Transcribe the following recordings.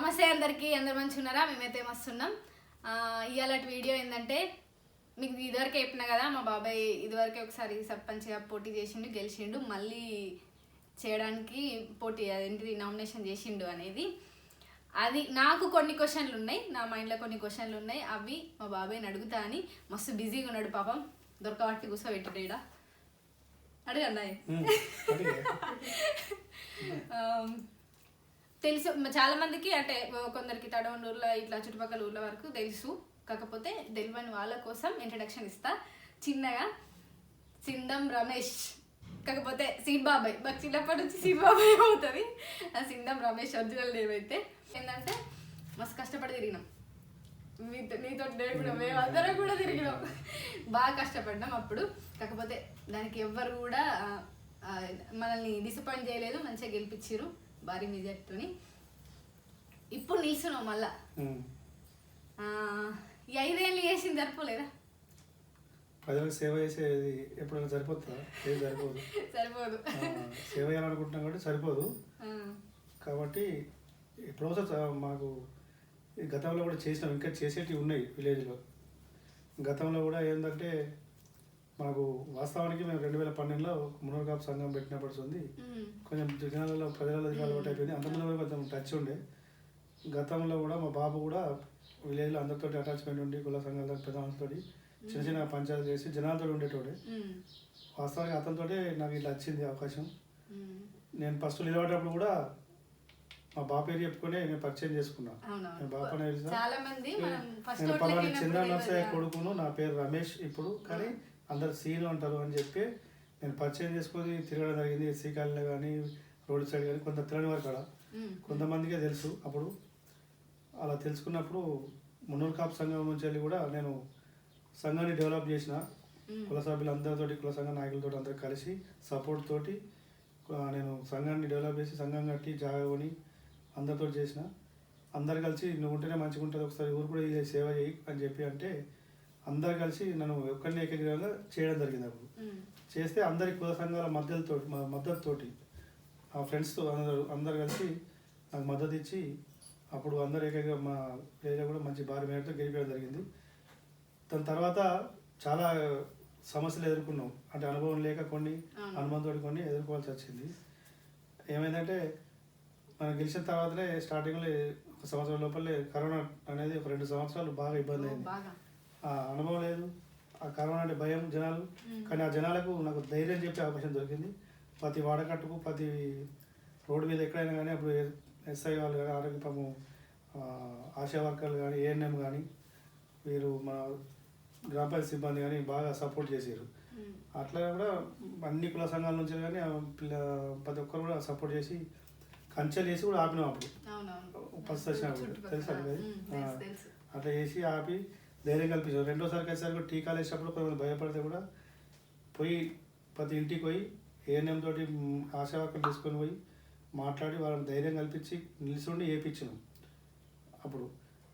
నమస్తే అందరికీ అందరు మంచిగా ఉన్నారా మేమైతే మస్తున్నాం. ఇవాళ వీడియో ఏంటంటే మీకు ఇదివరకే చెప్పిన కదా మా బాబాయ్ ఇదివరకే ఒకసారి సర్పంచ్గా పోటీ చేసిండు గెలిచిండు మళ్ళీ చేయడానికి పోటీ అదేంటిది నామినేషన్ చేసిండు అనేది. అది నాకు కొన్ని క్వశ్చన్లు ఉన్నాయి నా మైండ్లో కొన్ని క్వశ్చన్లు ఉన్నాయి అవి మా బాబాయ్ని అడుగుతా అని మస్తు బిజీగా ఉన్నాడు పాపం. దొరకబట్టి కూర్చోబెట్టాడు ఈడ. అడగండి తెలుసు. చాలా మందికి అంటే కొందరికి తడవండూరులో ఇట్లా చుట్టుపక్కల ఊర్ల వరకు తెలుసు. కాకపోతే తెలియని వాళ్ళ కోసం ఇంట్రడక్షన్ ఇస్తా. చిన్నగా సిందం రమేష్. కాకపోతే సింబాబాయ్. మాకు చిన్నప్పటి నుంచి సీబాబాయ్ అవుతుంది. ఆ సిందం రమేష్ అర్జునల్ నేమ్ అయితే. ఏంటంటే మస్తు కష్టపడి తిరిగినాం. మీతో నీతో నేను కూడా మేము అందరం కూడా తిరిగినాం. బాగా కష్టపడ్డాం అప్పుడు. కాకపోతే దానికి ఎవ్వరు కూడా మనల్ని డిసప్పాయింట్ చేయలేదు. మంచిగా గెలిపించారు భారీ మెజార్టీతోని ఇప్పుడు నిల్చున్నాం మళ్ళా. ఈ ఐదేళ్ళు చేసింది సరిపోలేదా? ప్రజలకు సేవ చేసేది ఎప్పుడైనా సరిపోతుందా? ఏది సరిపోదు. సరిపోదు. సేవ చేయాలనుకుంటున్నాం కాబట్టి సరిపోదు. కాబట్టి ఎప్పుడో మాకు గతంలో కూడా చేసినాం. ఇంకా చేసేటివి ఉన్నాయి విలేజ్లో. గతంలో కూడా ఏంటంటే మాకు వాస్తవానికి మేము రెండు వేల పన్నెండులో మునర్ కాపు సంఘం పెట్టినప్పటి ఉంది కొంచెం జనాలలో ప్రజలలో అలవాటు అయిపోయింది అంతకుముందు కూడా కొంచెం టచ్ ఉండే. గతంలో కూడా మా బాబు కూడా విలేజ్లో అందరితో అటాచ్మెంట్ ఉండి కుల సంఘాల ప్రధానంతో చిన్న చిన్న పంచాయతీ చేసి జనాలతో ఉండేటోడే. వాస్తవానికి అతనితోటే నాకు ఇట్లా వచ్చింది అవకాశం. నేను ఫస్ట్ నిలబడేటప్పుడు కూడా మా బాబు పేరు చెప్పుకొని నేను పరిచయం చేసుకున్నా. అవునవును. నేను బాబు నేను పలానా చంద్ర నర్సయ్య. కొడుకును నా పేరు రమేష్ ఇప్పుడు. కానీ అందరు సీను అంటారు అని చెప్పి నేను పరిచయం చేసుకొని తిరగడం జరిగింది కాలనీలో కానీ రోడ్ సైడ్ కానీ కొంత తిరగని వారు కాడ. కొంతమందికే తెలుసు అప్పుడు. అలా తెలుసుకున్నప్పుడు మున్నూరు కాపు సంఘం నుంచి వెళ్ళి కూడా నేను సంఘాన్ని డెవలప్ చేసిన. కుల సభ్యులందరితోటి కుల సంఘ నాయకులతో అందరూ కలిసి సపోర్ట్ తోటి నేను సంఘాన్ని డెవలప్ చేసి సంఘం కట్టి జాగా కొని అందరితో చేసిన. అందరు కలిసి నువ్వు ఉంటేనే మంచిగా ఉంటుంది ఒకసారి ఊరు కూడా సేవ చేయి అని చెప్పి అంటే అందరు కలిసి నన్ను ఒక్కరిని ఏకగ్రీవంగా చేయడం జరిగింది అప్పుడు. చేస్తే అందరి కుల సంఘాల మద్దతుతో మద్దతుతోటి ఆ ఫ్రెండ్స్తో అందరూ అందరు కలిసి నాకు మద్దతు ఇచ్చి అప్పుడు అందరు ఏకంగా మా ఏరియా కూడా మంచి భారీ మేరతో గెలిపేయడం జరిగింది. దాని తర్వాత చాలా సమస్యలు ఎదుర్కొన్నాం. అంటే అనుభవం లేక కొన్ని. అనుభవంతో కొన్ని ఎదుర్కోవాల్సి వచ్చింది. ఏమైందంటే మనం గెలిచిన తర్వాతనే స్టార్టింగ్లో ఒక సంవత్సరం లోపలే కరోనా అనేది ఒక రెండు సంవత్సరాలు బాగా ఇబ్బంది అయింది. అనుభవం లేదు. ఆ కరోనా అంటే భయం జనాలు. కానీ ఆ జనాలకు నాకు ధైర్యం చెప్పే అవకాశం దొరికింది. ప్రతి వాడకట్టుకు ప్రతి రోడ్డు మీద ఎక్కడైనా కానీ అప్పుడు ఎస్ఐ వాళ్ళు కానీ ఆరోగ్య పాపం ఆ, ఆశా వర్కర్లు కానీ ఏఎన్ఎం కానీ వీరు మన గ్రామ పంచాయతీ సిబ్బంది కానీ బాగా సపోర్ట్ చేశారు. అట్లా కూడా అన్ని కుల సంఘాల నుంచి కానీ పిల్ల ప్రతి ఒక్కరు కూడా సపోర్ట్ చేసి కంచెలు వేసి కూడా ఆపినాం అప్పుడు. ఫస్ట్ వచ్చినప్పుడు. తెలుసు. అట్లా చేసి ఆపి ధైర్యం కల్పించారు రెండోసారి వచ్చేసరికి కూడా టీకాలు వేసేటప్పుడు కొంతమంది భయపడితే కూడా పోయి ప్రతి ఇంటికి పోయి ఏఎన్ఎం తోటి మ్, ఆశా వర్కర్లు తీసుకొని పోయి మాట్లాడి వాళ్ళని ధైర్యం కల్పించి నిలిచిండి వేయించినాం అప్పుడు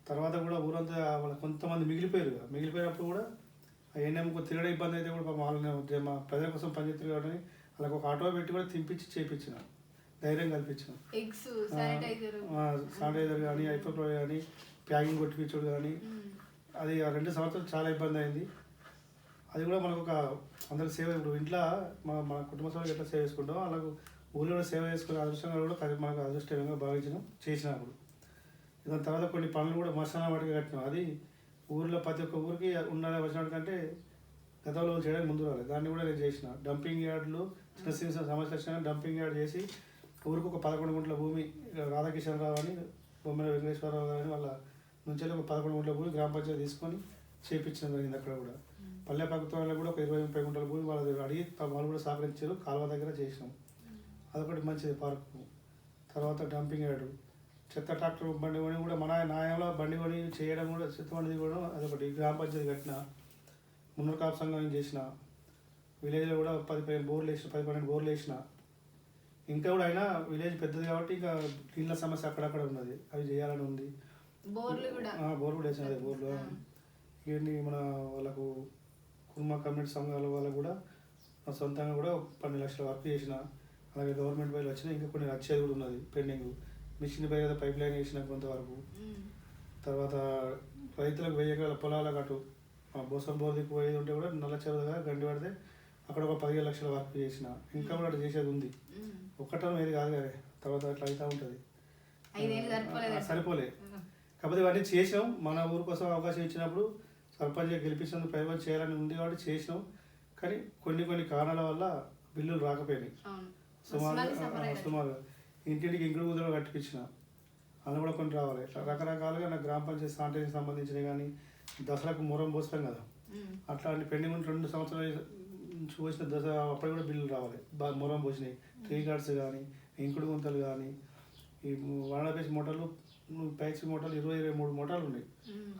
తర్వాత కూడా ఊరంతా వాళ్ళ కొంతమంది మిగిలిపోయారు. మిగిలిపోయినప్పుడు కూడా ఏఎన్ఎంకు తిరగడం ఇబ్బంది అయితే కూడా వాళ్ళని మా ప్రజల కోసం పనిచేస్తారు కాబట్టి వాళ్ళకి ఒక ఆటో పెట్టి కూడా తింపించి చేయించిన ధైర్యం కల్పించిన. శానిటైజర్. కానీ ఐఫోక్లో కానీ ప్యాకింగ్ కొట్టిపించుడు కానీ అది ఆ రెండు సంవత్సరాలు చాలా ఇబ్బంది అయింది. అది కూడా మనకు ఒక అందరికి సేవ ఇప్పుడు ఇంట్లో మన మన కుటుంబ సభ్యులు ఎట్లా సేవ చేసుకుంటాం అలాగే ఊళ్ళో కూడా సేవ చేసుకునే అదృష్టంగా కూడా మనకు అదృష్టంగా భావించడం చేసినప్పుడు దాని తర్వాత కొన్ని పనులు కూడా మసాలా వాటికి కట్టినాం. అది ఊరిలో ప్రతి ఒక్క ఊరికి ఉండాలి వచ్చినట్టు గతంలో చేయడానికి ముందు రాలేదు. దాన్ని కూడా నేను చేసిన. డంపింగ్ యార్డ్లు చిన్న చిన్న సమస్య వచ్చినా డంపింగ్ యార్డ్ చేసి ఊరికి ఒక పదకొండు గుంటల భూమి రాధాకిషన్ రావు అని బొమ్మల వెంకటేశ్వరరావు గారు వాళ్ళ నుంచి ఒక పదకొండు గుంటల భూమి గ్రామ పంచాయతీ తీసుకొని చేపించడం జరిగింది అక్కడ కూడా. పల్లె ప్రభుత్వంలో కూడా ఒక ఇరవై ముప్పై గుంటల భూమి వాళ్ళు అడిగి వాళ్ళు కూడా సహకరించారు కాలువ దగ్గర చేసినాం. అదొకటి మంచిది పార్కు. తర్వాత డంపింగ్ యార్డు. చెత్త ట్రాక్టర్ బండి కొని కూడా మన న్యాయంలో బండి కొని చేయడం కూడా చెత్త బండి కూడా అదొకటి. గ్రామ పంచాయతీ కట్టిన మున్నూరు కాపు సంఘం చేసిన విలేజ్లో కూడా పది పదిహేను బోర్లు వేసిన పది పన్నెండు బోర్లు వేసిన. ఇంకా కూడా అయినా విలేజ్ పెద్దది కాబట్టి ఇంకా నీళ్ళ సమస్య అక్కడక్కడ ఉన్నది. అవి చేయాలని ఉంది. బోర్లు కూడా. ఆ, బోర్లు కూడా వేసిన అదే బోర్లు. ఇవన్నీ మన వాళ్ళకు కుర్మ కమ్యూనిటీ సంఘాల వాళ్ళకు కూడా నా సొంతంగా కూడా పన్నెండు లక్షల వర్క్ చేసిన అలాగే గవర్నమెంట్ బయలు వచ్చిన ఇంకా కొన్ని వచ్చేది కూడా ఉన్నది పెండింగ్. మిషన్ పై పైప్ లైన్ వేసిన కొంతవరకు. తర్వాత రైతులకు వెయ్యి ఎకరాల పొలాలకు అటు ఆ బోసం బోర్దికి పోయేది ఉంటే కూడా నల్ల చెరువుగా గండి పడితే అక్కడ ఒక పదిహేను లక్షల వర్క్ చేసిన. ఇంకా కూడా అటు చేసేది ఉంది. ఒక్కటం ఏది కాదు కానీ తర్వాత అట్లా అవుతూ ఉంటుంది. సరిపోలే. కాకపోతే ఇవన్నీ చేసినాం మన ఊరు కోసం అవకాశం ఇచ్చినప్పుడు సర్పంచ్ గెలిపించినందుకు పైవన్ చేయాలని ఉంది కాబట్టి చేసినాం కానీ కొన్ని కొన్ని కారణాల వల్ల బిల్లులు రాకపోయినాయి. సుమారు. సుమారు ఇంటింటికి ఇంకుడు గుద్దలు కట్టిపించిన. అందులో కూడా కొన్ని రావాలి. ఇట్లా రకరకాలుగా నాకు గ్రామ పంచాయతీ శానిటైజేషన్ సంబంధించినవి కానీ దసరాకు మురం పోస్తాం కదా. అట్లాంటి పెండింగ్ ఉన్న రెండు సంవత్సరాల నుంచి పోసిన దశ అప్పుడు కూడా బిల్లులు రావాలి. బాగా మొరం పోసినాయి. ట్రీ గార్డ్స్ కానీ ఇంకుడు గుంతలు కానీ ఈ వాడపేసి మూటలు పైచి మూటలు ఇరవై ఇరవై మూడు మూటలు ఉన్నాయి.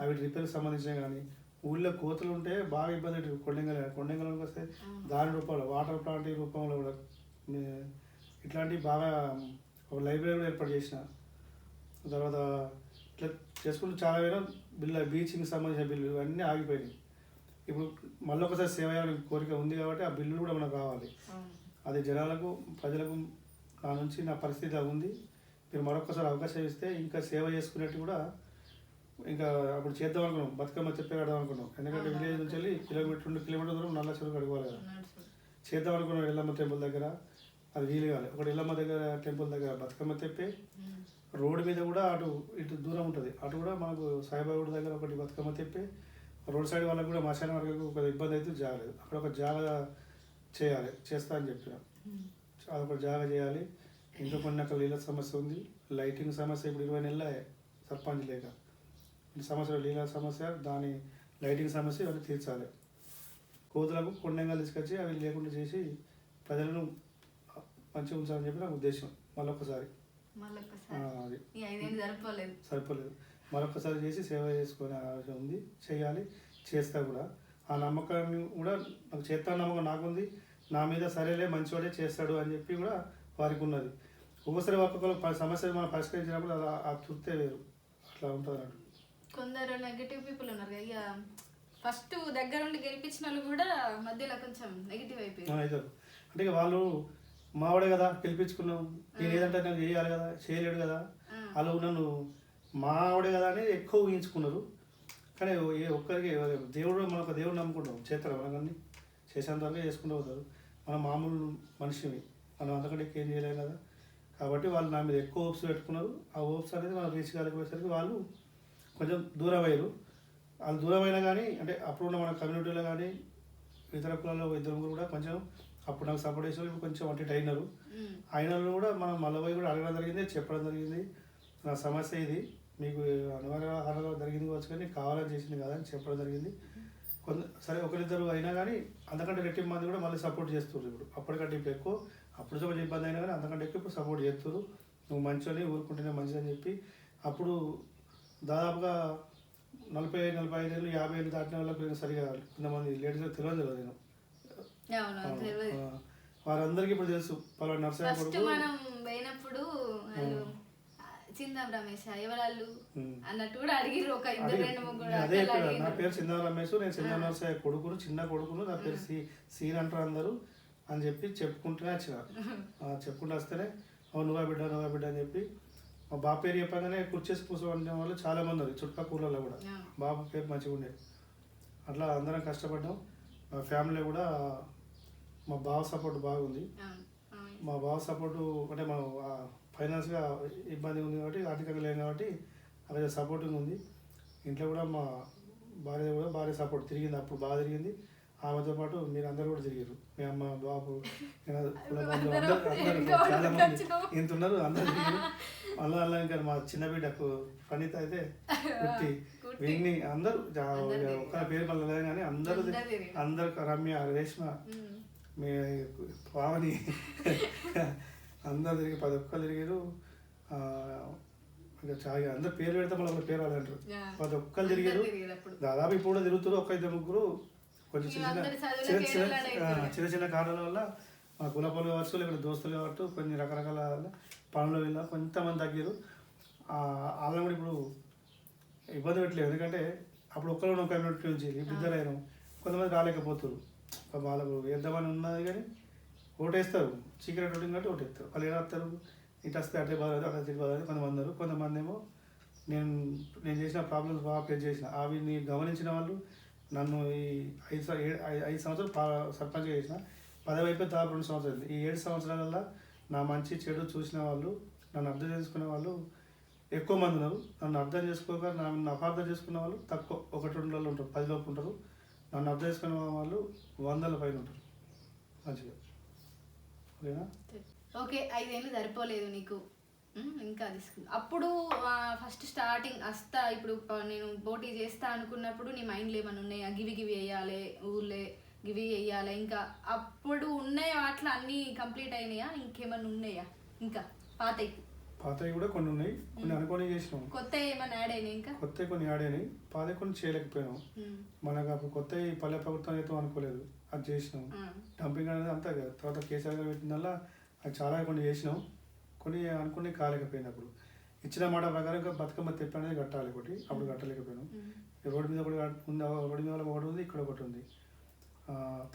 అవి రిపేర్కి సంబంధించినవి కానీ ఊళ్ళో కోతలు ఉంటే బాగా ఇబ్బంది కొండంగల్ కొండంగల్కి వస్తే దాని రూపంలో వాటర్ ప్లాంట్ రూపంలో కూడా ఇట్లాంటివి బాగా ఒక లైబ్రరీ కూడా ఏర్పాటు చేసిన. తర్వాత ఇట్లా చేసుకుంటూ చాలా వేరే బిల్లు బీచింగ్కి సంబంధించిన బిల్లు ఇవన్నీ ఆగిపోయినాయి. ఇప్పుడు మళ్ళీ ఒకసారి సేవ చేయాలని కోరిక ఉంది కాబట్టి ఆ బిల్లులు కూడా మనకు కావాలి. అది జనాలకు ప్రజలకు నా నుంచి నా పరిస్థితి ఉంది. మీరు మరొకసారి అవకాశం ఇస్తే ఇంకా సేవ చేసుకునేట్టు కూడా ఇంకా అప్పుడు చేద్దాం అనుకున్నాం. బతుకమ్మ చెప్పే కడదాం అనుకున్నాం. ఎందుకంటే. విలేజ్ నుంచి వెళ్ళి కిలోమీటర్ రెండు కిలోమీటర్ దూరం నల్ల చెరువు కడుకోవాలి కదా. చేద్దాం అనుకున్నాం ఎల్లమ్మ టెంపుల్ దగ్గర. అది వీలు కావాలి ఒకటి ఎల్లమ్మ దగ్గర టెంపుల్ దగ్గర బతుకమ్మ తెప్పి. రోడ్డు మీద కూడా అటు ఇటు దూరం ఉంటుంది. అటు కూడా మనకు సాయిబాబా దగ్గర ఒకటి బతుకమ్మ తెప్పి. రోడ్ సైడ్ వాళ్ళకి కూడా మశాన వరకు ఒక ఇబ్బంది అయితే జాగలేదు. అక్కడ ఒక జాగా చేయాలి. చేస్తా అని చెప్పిన. అదొక జాగా చేయాలి. ఇంకా కొన్ని అక్కడ నీళ్ళ సమస్య ఉంది లైటింగ్ సమస్య ఇప్పుడు ఇరవై నెలల సర్పంచ్ లేక. ఈ సమస్య నీళ్ళ సమస్య దాని లైటింగ్ సమస్య ఇవన్నీ తీర్చాలి. కోతులకు కొండంగా తీసుకొచ్చి అవి లేకుండా చేసి ప్రజలను మంచిగా ఉంచాలని చెప్పి నా ఉద్దేశం. మళ్ళొకసారి అది. సరిపోలేదు. మరొకసారి చేసి సేవ చేసుకునే ఆలోచన ఉంది చేయాలి చేస్తా కూడా. ఆ నమ్మకాన్ని కూడా నాకు చేస్తా నమ్మకం నాకుంది. నా మీద సరేలే మంచివాడే చేస్తాడు అని చెప్పి కూడా వారికి ఉన్నది. ఒక్కోసారి ఒక్కొక్కరు సమస్యలు మనం పరిష్కరించినప్పుడు అది ఆ- తృప్తే వేరు. అట్లా ఉంటుంది అన్నట్టు కొందరు నెగిటివ్ పీపుల్ ఉన్నారు ఇక ఫస్ట్ దగ్గరుండి గెలిపించిన వాళ్ళు కూడా మధ్యలో కొంచెం నెగిటివ్ అయిపోయింది అంటే వాళ్ళు మావాడే కదా గెలిపించుకున్నాం. నేను ఏదంటే నేను చేయాలి కదా చేయలేడు కదా. వాళ్ళు నన్ను మావాడే కదా అని ఎక్కువ ఊహించుకున్నారు. కానీ ఏ ఒక్కరికి దేవుడు మన ఒక దేవుడు నమ్ముకుంటాం చేస్తారు మనకన్నీ చేసేంత వరకు చేసుకుంటూ పోతారు. మనం మామూలు మనిషిని మనం అంతకంటే ఏం చేయలేం కదా. కాబట్టి వాళ్ళు నా మీద ఎక్కువ హోప్స్ పెట్టుకున్నారు. ఆ హోప్స్ అనేది మనం రీచ్ కాలేకపోయేసరికి వాళ్ళు కొంచెం దూరం అయ్యారు. వాళ్ళు దూరం అయినా కానీ అంటే అప్పుడున్న మన కమ్యూనిటీలో కానీ ఇతర కులాల్లో ఇద్దరు ముగ్గురు కూడా కొంచెం అప్పుడు నాకు సపోర్ట్ చేసిన కొంచెం అటు అయినారు. అయిన వాళ్ళు కూడా మనం మళ్ళీ పోయి కూడా అడగడం జరిగింది చెప్పడం జరిగింది. నా సమస్య ఇది. మీకు ఆహారంలో జరిగింది కావచ్చు కానీ కావాలని చేసింది కదా అని చెప్పడం జరిగింది. కొంత సరే ఒకరిద్దరు అయినా కానీ అంతకంటే రెట్టింపు మంది కూడా మళ్ళీ సపోర్ట్ చేస్తున్నారు ఇప్పుడు. అప్పటికంటే ఇప్పుడు ఎక్కువ. అప్పుడు కొంచెం ఇబ్బంది అయినా కానీ అంతకంటే ఎక్కువ ఇప్పుడు సపోర్ట్ చేస్తున్నారు నువ్వు మంచిని ఊరుకుంటేనే మంచిది అని చెప్పి అప్పుడు దాదాపుగా నలభై నలభై ఐదు ఏళ్ళు యాభై ఏళ్ళు దాటిన వాళ్ళకి నేను సరిగా కొంతమంది లేడీస్ తెలియదు తెలియదు. నేను వారందరికీ ఇప్పుడు తెలుసు పలానా నర్సయ్య ఫస్ట్ కొడుకు. మనం పోయినప్పుడు వాళ్ళు చిందాం రమేష్ ఎవరాళ్ళు ఉమ్. అన్నట్టు కూడా అడిగిర్రు ఒక ఇద్దరు అదే రెండు ముగ్గురు నేను అదే అట్లా చెప్పాను. నా. పేరు చిందా రమేష్ నేను చిందా నర్సయ్య కొడుకును చిన్న కొడుకును నా పేరు సీ సీన్ అంటారు అందరూ. అని చెప్పి చెప్పుకుంటూనే వచ్చిన. చెప్పుకుంటూ వస్తేనే "ఓ, నువ్వా బిడ్డ నువ్వా బిడ్డ అని చెప్పి. మా బాబు పేరు చెప్పగానే కూర్చేసి కూర్చోబడిన వాళ్ళు చాలా మంది ఉన్నారు చుట్టుపక్కల కూడా. బాబు పేరు మంచిగా ఉండేది అట్లా అందరం కష్టపడ్డాం. మా ఫ్యామిలీ కూడా మా బావ సపోర్ట్ బాగుంది. మా బావ సపోర్టు అంటే మా ఫైనాన్స్గా ఇబ్బంది ఉంది కాబట్టి ఆర్థికంగా లేం కాబట్టి అక్కడ సపోర్టింగ్ ఉంది. ఇంట్లో కూడా మా భార్య కూడా భార్య సపోర్ట్ తిరిగింది అప్పుడు బాగా తిరిగింది. ఆమెతో పాటు మీరు అందరూ కూడా తిరిగారు మీ అమ్మ బాబు చాలా మంది ఇంత ఉన్నారు అందరూ తిరిగారు మళ్ళీ అలా ఇంకా మా చిన్న బిడ్డకు ప్రణీత అయితే కుట్టి. విన్ని అందరూ. ఒక్కరి పేరు మళ్ళీ కానీ అందరూ అందరూ రమ్య రేష్మ. మీ పావని అందరు తిరిగి పది ఒక్కరు తిరిగారు ఇంకా చాలా అందరు పేరు పెడితే మళ్ళీ పేరు వాళ్ళు అంటారు. పది ఒక్కరు తిరిగారు. దాదాపు ఇప్పుడు కూడా తిరుగుతారు ఒక్క ఇద్దరు ముగ్గురు కొంచెం చిన్న చిన్న చిన్న చిన్న. చిన్న చిన్న కారణాల వల్ల మా కుల పనులు కావచ్చు లేకపోతే దోస్తులు కావచ్చు కొన్ని రకరకాల పనులు వెళ్ళా కొంతమంది తగ్గారు వాళ్ళని కూడా ఇప్పుడు ఇబ్బంది పెట్టలేదు. ఎందుకంటే అప్పుడు ఒక్కరు ఒక నుంచి ఇద్దరు అయినాం కొంతమంది రాలేకపోతారు వాళ్ళకు వేద్దామని ఉన్నది కానీ ఓటేస్తారు. సీక్రెట్ ఓటింగ్ కాబట్టి ఓటేస్తారు. వాళ్ళు ఎలా వస్తారు ఇటు వస్తే అటే బాధ అక్కడ ఇటు బాధ కొంతమంది ఉన్నారు. కొంతమంది ఏమో నేను నేను చేసిన ప్రాబ్లమ్స్ బాగా ఫేస్ చేసిన. అవి నీ గమనించిన వాళ్ళు నన్ను ఈ ఐదు ఏ- ఐదు సంవత్సరాలు సర్పంచ్ సర్పంచ్గా చేసిన. పదవి అయిపోయి దాదాపు రెండు సంవత్సరాలు ఈ ఏడు సంవత్సరాలలో నా మంచి చెడు చూసిన వాళ్ళు నన్ను అర్థం చేసుకునే వాళ్ళు ఎక్కువ మంది ఉన్నారు. నన్ను అర్థం చేసుకోక నన్ను అపార్థం చేసుకునే వాళ్ళు తక్కువ. ఒకటి రెండు వాళ్ళు ఉంటారు. పది లోపు ఉంటారు. నన్ను అర్థం చేసుకునే వాళ్ళు వందల పైన ఉంటారు. మంచిగా. ఓకేనా? ఓకే ఐదేళ్ళు సరిపోలేదు నీకు. ఇంకా తీసుకుంది. అప్పుడు ఫస్ట్ స్టార్టింగ్ వస్తా ఇప్పుడు నేను పోటీ చేస్తా అనుకున్నప్పుడు నీ మైండ్లో ఏమైనా ఉన్నాయా? గివి గివి వేయాలి ఊర్లే గివి వేయాలి ఇంకా అప్పుడు ఉన్నాయి వాటిలో అన్నీ కంప్లీట్ అయినాయా? ఇంకేమైనా ఉన్నాయా? ఇంకా పాతవి పాతవి కూడా కొన్ని ఉన్నాయి. కొన్ని అనుకొని చేసినాం. కొత్త ఏమైనా యాడ్ అయినాయి ఇంకా? కొత్త కొన్ని ఆడాయి పాత కొన్ని చేయలేకపోయినాం. ఉమ్, మనకు అప్పుడు కొత్త పల్లె ప్రభుత్వం అయితే అనుకోలేదు. అది చేసినాం. డంపింగ్ అనేది అంతా కదా. తర్వాత కేసీఆర్ గారు పెట్టిందల్లా అది చాలా కొన్ని చేసినాం. కొన్ని అనుకుని కాలేకపోయినప్పుడు ఇచ్చిన మాట ప్రకారం ఇంకా బతుకమ్మ తెప్ప అనేది కట్టాలి ఒకటి. అప్పుడు కట్టలేకపోయినాం. రోడ్డు మీద ఒకటి కట్- ఉంది రోడ్డు మీద ఒకటి ఉంది ఇక్కడ ఒకటి ఉంది.